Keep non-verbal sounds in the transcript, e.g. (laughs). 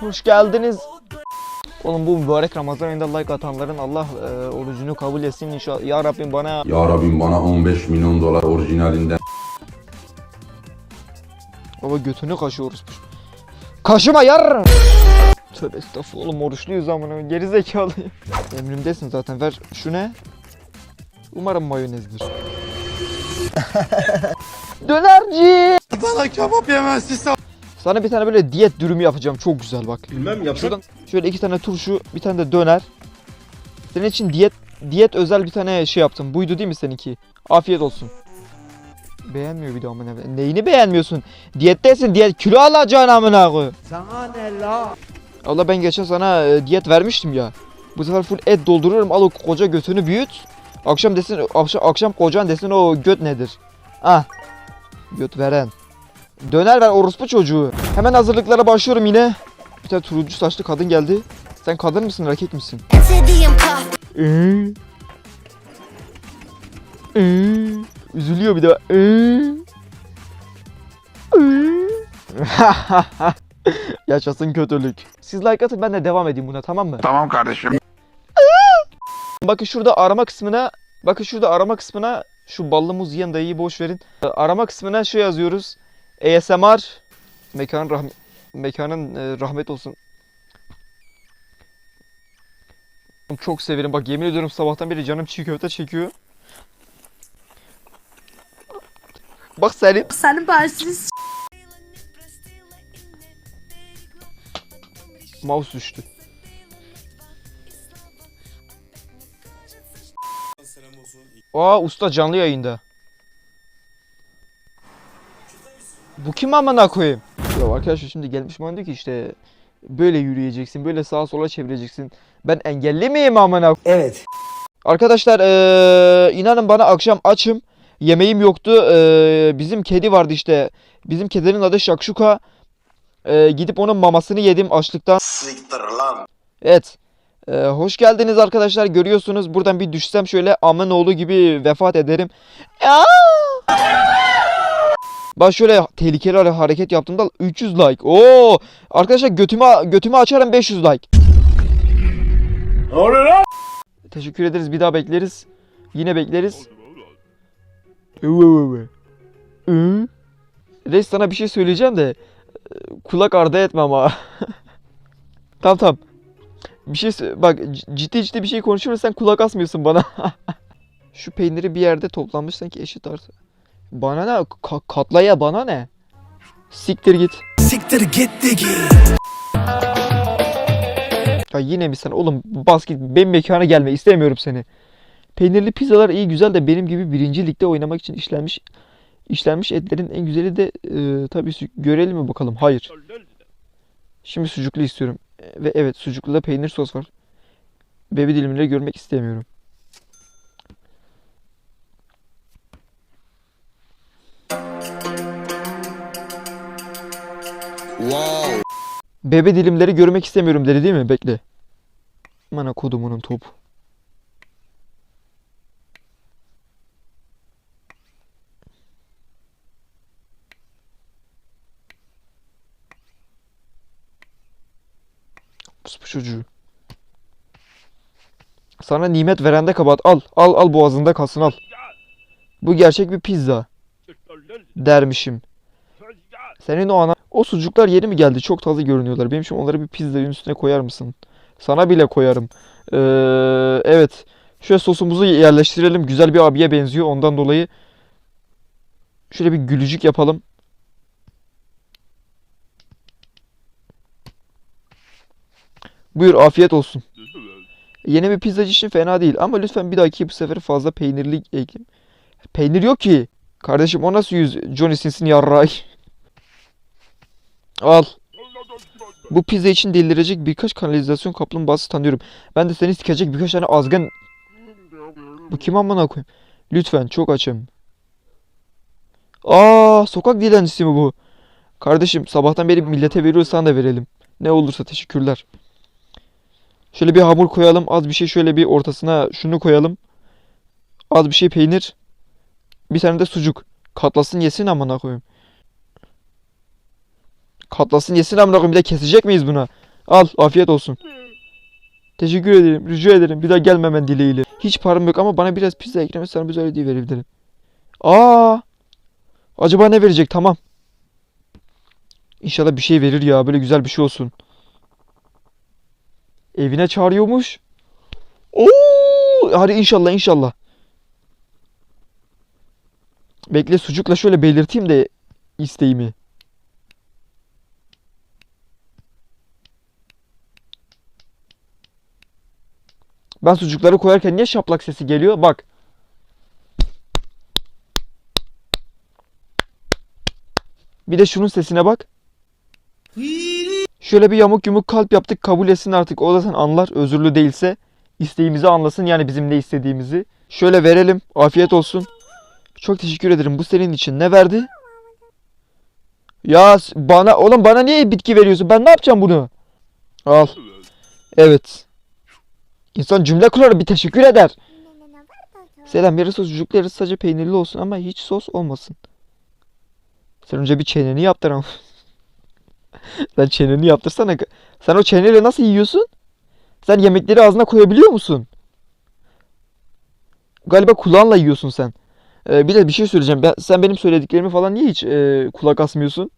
Hoş geldiniz. Oğlum bu mübarek Ramazan ayında like atanların Allah e, orucunu kabul etsin inşallah. Ya Rabbim bana Ya Rabbim bana 15 milyon dolar orijinalinden Baba götünü kaşıyoruz. Kaşıma yar. Tövbe estağfurullah oğlum oruçluyuz amına geri zekalı. Emrimdesin zaten ver şu ne? Umarım mayonezdir. (laughs) Dönerci. Bana kebap yemezsin Sana bir tane böyle diyet dürümü yapacağım çok güzel bak. Bilmem yapsak. Şuradan şöyle iki tane turşu, bir tane de döner. Senin için diyet diyet özel bir tane şey yaptım. Buydu değil mi seninki? Afiyet olsun. Beğenmiyor bir de amına. Neyini beğenmiyorsun? Diyettesin diyet kilo alacaksın amına koy. Sana ne la? Allah ben geçen sana e, diyet vermiştim ya. Bu sefer full et dolduruyorum. Al o koca götünü büyüt. Akşam desin akşam, akşam kocan desin o göt nedir? Ah. Göt veren. Döner ver orospu çocuğu. Hemen hazırlıklara başlıyorum yine. Bir tane turuncu saçlı kadın geldi. Sen kadın mısın erkek misin? Ee? Ee? Üzülüyor bir de. Ee? Ee? (laughs) Yaşasın kötülük. Siz like atın ben de devam edeyim buna tamam mı? Tamam kardeşim. Bakın şurada arama kısmına bakın şurada arama kısmına şu ballı muz yiyen dayıyı boş verin. Arama kısmına şey yazıyoruz. ASMR mekan rahmet mekanın e, rahmet olsun. Çok severim. Bak yemin ediyorum sabahtan beri canım çiğ köfte çekiyor. Bak Selim. Senin başsız Mouse düştü. Aa usta canlı yayında. Bu kim amına koyayım? Ya arkadaşlar şimdi gelmiş bana diyor ki işte böyle yürüyeceksin, böyle sağa sola çevireceksin. Ben engelli miyim amına? Evet. Arkadaşlar eee, inanın bana akşam açım. Yemeğim yoktu. Eee, bizim kedi vardı işte. Bizim kedinin adı Şakşuka. Eee, gidip onun mamasını yedim açlıktan. Siktir lan. Evet. Ee, hoş geldiniz arkadaşlar. Görüyorsunuz buradan bir düşsem şöyle amın oğlu gibi vefat ederim. Ya! Bak şöyle tehlikeli hare- hareket yaptığımda 300 like. Oo! Arkadaşlar götümü götümü açarım 500 like. Ne oluyor lan? Teşekkür ederiz. Bir daha bekleriz. Yine bekleriz. Reis sana bir şey söyleyeceğim de e, kulak ardı etme ama. (laughs) tamam tamam. Bir şey bak ciddi ciddi bir şey konuşuyoruz sen kulak asmıyorsun bana. (laughs) Şu peyniri bir yerde toplanmış sanki eşit arsa. Bana ne? Ka- katlaya bana ne? Siktir git. Siktir git digi. Ya yine mi sen? Oğlum bas git. Benim mekana gelme. istemiyorum seni. Peynirli pizzalar iyi güzel de benim gibi birinci ligde oynamak için işlenmiş işlenmiş etlerin en güzeli de e, tabii görelim mi bakalım? Hayır. Şimdi sucuklu istiyorum. E, Ve evet sucuklu da peynir sos var. Bebi dilimleri görmek istemiyorum. Wow. Bebe dilimleri görmek istemiyorum dedi değil mi? Bekle. Mana kodumunun topu. Bu çocuğu. Sana nimet verende kabahat. Al, al, al boğazında kalsın al. Bu gerçek bir pizza. Dermişim. Senin o ana... O sucuklar yeni mi geldi? Çok taze görünüyorlar. Benim için onları bir pizzanın üstüne koyar mısın? Sana bile koyarım. Ee, evet. Şöyle sosumuzu yerleştirelim. Güzel bir abiye benziyor. Ondan dolayı şöyle bir gülücük yapalım. Buyur afiyet olsun. Yeni bir pizzacı için fena değil ama lütfen bir dahaki bu sefer fazla peynirli ekleyin. Peynir yok ki. Kardeşim o nasıl yüz Johnny Sins'in yarrağı? Al. Bu pizza için delirecek birkaç kanalizasyon kaplumbağası tanıyorum. Ben de seni sikecek birkaç tane azgın... Bu kim amına koyayım? Lütfen çok açım. Aa, sokak dilencisi mi bu? Kardeşim sabahtan beri millete veriyorsan da verelim. Ne olursa teşekkürler. Şöyle bir hamur koyalım. Az bir şey şöyle bir ortasına şunu koyalım. Az bir şey peynir. Bir tane de sucuk. Katlasın yesin amına koyayım. Katlasın yesin amına koyayım. Bir de kesecek miyiz buna? Al afiyet olsun. Teşekkür ederim. Rica ederim. Bir daha gelmemen dileğiyle. Hiç param yok ama bana biraz pizza eklemek sana bir öyle verebilirim. Aa! Acaba ne verecek? Tamam. İnşallah bir şey verir ya. Böyle güzel bir şey olsun. Evine çağırıyormuş. Oo! Hadi inşallah inşallah. Bekle sucukla şöyle belirteyim de isteğimi. Ben sucukları koyarken niye şaplak sesi geliyor? Bak. Bir de şunun sesine bak. Şöyle bir yamuk yumuk kalp yaptık. Kabul etsin artık. O da sen anlar. Özürlü değilse. isteğimizi anlasın. Yani bizim ne istediğimizi. Şöyle verelim. Afiyet olsun. Çok teşekkür ederim. Bu senin için. Ne verdi? Ya bana oğlum bana niye bitki veriyorsun? Ben ne yapacağım bunu? Al. Evet. İnsan cümle kurar bir teşekkür eder. Selam yarı sos yarısı sadece peynirli olsun ama hiç sos olmasın. Sen önce bir çeneni yaptır ama. (laughs) Sen çeneni yaptırsana. Sen o çeneyle nasıl yiyorsun? Sen yemekleri ağzına koyabiliyor musun? Galiba kulağınla yiyorsun sen. Ee, bir de bir şey söyleyeceğim. Ben, sen benim söylediklerimi falan niye hiç e, kulak asmıyorsun?